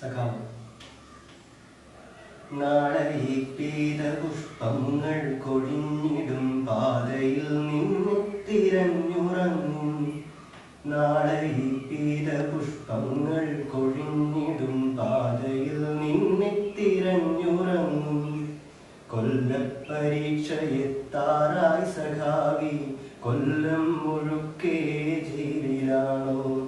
സഖാവ്. നാളെ കൊഴിഞ്ഞിടും പാതയിൽ നിന്ന് തിരഞ്ഞുറങ്ങും നാളെ ഈ പീത പുഷ്പങ്ങൾ കൊഴിഞ്ഞിടും പാതയിൽ നിന്ന് കൊല്ലപ്പരീക്ഷയെത്താറായി സഖാവി കൊല്ലം മുഴുക്കേ ജയിലിലാണോ?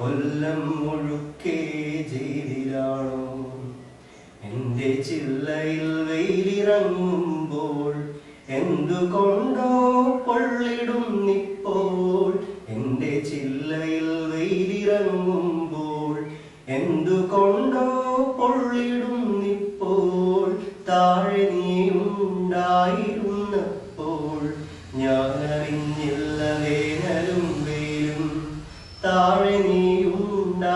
കൊല്ലം മുഴുക്കെ ജയിലിലാണോ എന്റെ ചില്ലയിൽ വെയിലിറങ്ങുമ്പോൾ എന്തുകൊണ്ടോ പൊള്ളിടുന്നിപ്പോൾ? എന്റെ ചില്ലയിൽ വെയിലിറങ്ങുമ്പോൾ എന്തുകൊണ്ടോ പൊള്ളിടുന്നിപ്പോൾ? താഴെ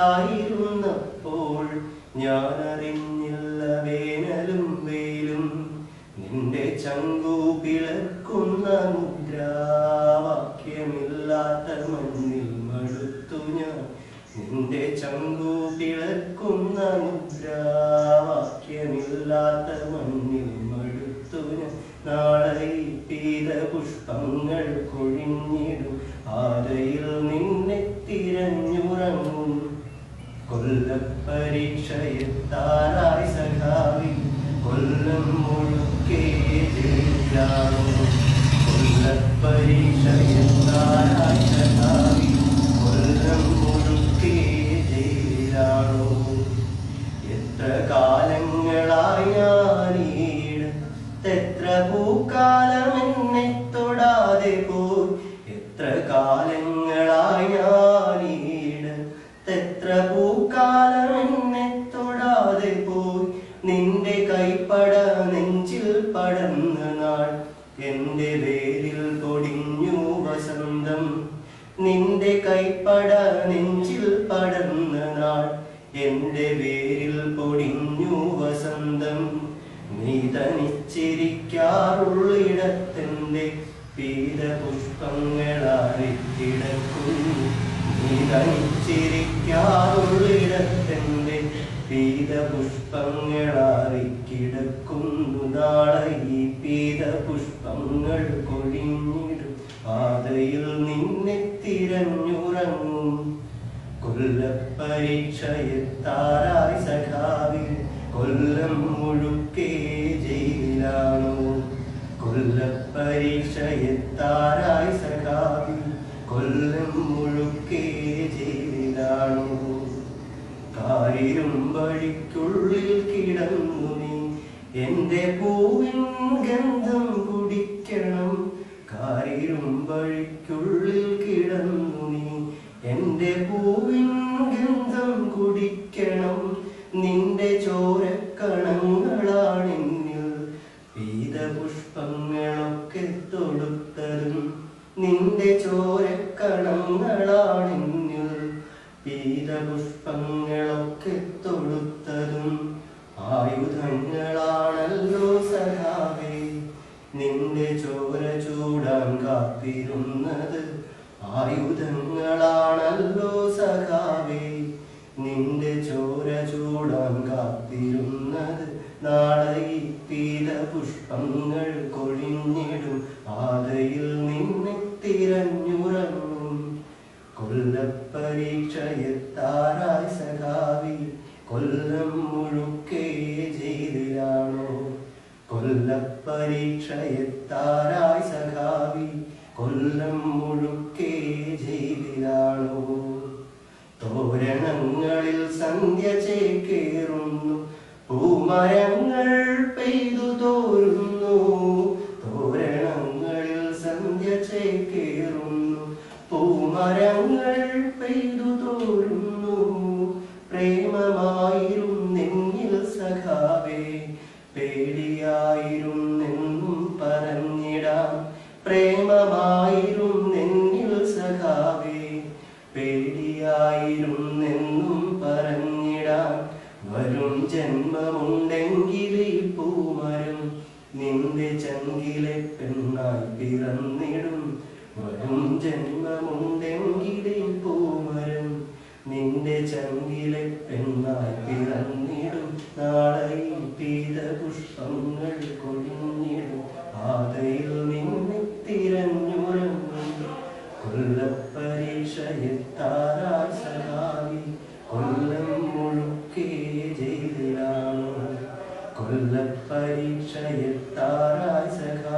നീയുണ്ടായിരുന്നപ്പോൾ ഞാൻ അറിഞ്ഞില്ല വേനലും വെയിലും. നിന്റെ ചങ്കു പിളർക്കുന്ന മുദ്രാവാക്യമില്ലാത്ത മഞ്ഞിൽ മടുത്തു ഞാൻ. നിന്റെ ചങ്കു പിളർക്കുന്ന മുദ്രാവാക്യമില്ലാത്ത മഞ്ഞിൽ മടുത്തു ഞാൻ. നാളെ പീത പുഷ്പങ്ങൾ കൊഴിഞ്ഞിടും. ആരയിൽ നിന്നെ തിരഞ്ഞുറങ്ങും കൊല്ലപ്പരീക്ഷയെത്താറായി സഖാവി കൊല്ലം മുഴുക്കേ സഖാവി കൊല്ലം മുഴുക്കേ ജയിലാണോ എത്ര കാലങ്ങളായി ഞാനീടത്തെത്ര പൂക്കാലം എന്നെ തൊടാതെ പോയി. എത്ര കാലങ്ങളായി എന്റെ വേരിൽ പൊടിഞ്ഞു വസന്തം. നിന്റെ കൈപ്പട നെഞ്ചിൽ പടർന്ന നാൾ. എന്റെ വേരിൽ പൊടിഞ്ഞു വസന്തം. നീ തനിച്ചിരിക്കാറുള്ളിടത്തെന്റെ പീതപുഷ്പങ്ങളാറിക്കിടക്കുന്നു നീ തനിച്ചിരിക്കാറുള്ളിടത്തെന്റെ പീത പുഷ്പങ്ങളായി കിടക്കുന്നു. നാളെ ഈ പീത പുഷ്പങ്ങൾ കൊഴിഞ്ഞിടും പാതയിൽ നിന്നെ തിരഞ്ഞുറങ്ങും. കൊല്ലപ്പരീക്ഷയെത്താറായി സഖാവിൽ കൊല്ലം മുഴുക്കേ ജയിലാണോ കൊല്ലപ്പരീക്ഷയെത്താറായി സഖാവിൽ കൊല്ലം മുഴുക്കേ ജയിലാണോ കാരിരും വഴിക്കുള്ളിൽ കിടന്നു നീ. എന്റെ പൂവിൻ ഗന്ധം കുടിക്കണം കാരിരും വഴിക്കുള്ളിൽ കിടന്നു നീ. എന്റെ പൂവിൻ ഗന്ധം കുടിക്കണം നിന്റെ ചോരക്കണങ്ങളാണെന്നിൽ. പീതപുഷ്പങ്ങളൊക്കെ തൊടുത്തതും നിന്റെ ചോരക്കണങ്ങളാണെന്നിൽ. പീതപുഷ്പങ്ങളൊക്കെ തൊടുത്തതും ആയുധങ്ങളാണല്ലോ സഖാവേ നിന്റെ ചോര ചൂടാൻ കാത്തിരുന്നത് ആയുധങ്ങളാണല്ലോ സഖാവേ. നിന്റെ ചോര ചൂടാൻ കാത്തിരുന്നത് നാളെ ഈ പുഷ്പങ്ങൾ കൊഴിഞ്ഞിടും. ആദയിൽ നിന്നെ തിരഞ്ഞുറങ്ങും. കൊല്ലപ്പരീക്ഷയെത്താറായി സഖാവി. കൊല്ലം परीक्षा പേടിയായിരുന്നെന്നും പറഞ്ഞിടാം. പ്രേമമായിരുന്നെന്നിൽ സഖാവേ പേടിയായിരുന്നെന്നും പറഞ്ഞിടാം. വരും ജന്മമുണ്ടെങ്കിൽ പൂമരം നിന്റെ ചങ്കിലെ പെണ്ണായി പിറന്നിടും. വരും ജന്മമുണ്ടെങ്കിൽ പൂമരം നിന്റെ ചങ്കിലെ പെണ്ണായി പിറന്നിടും. നാ അകല പരീക്ഷയിൽ താരായി സഖാ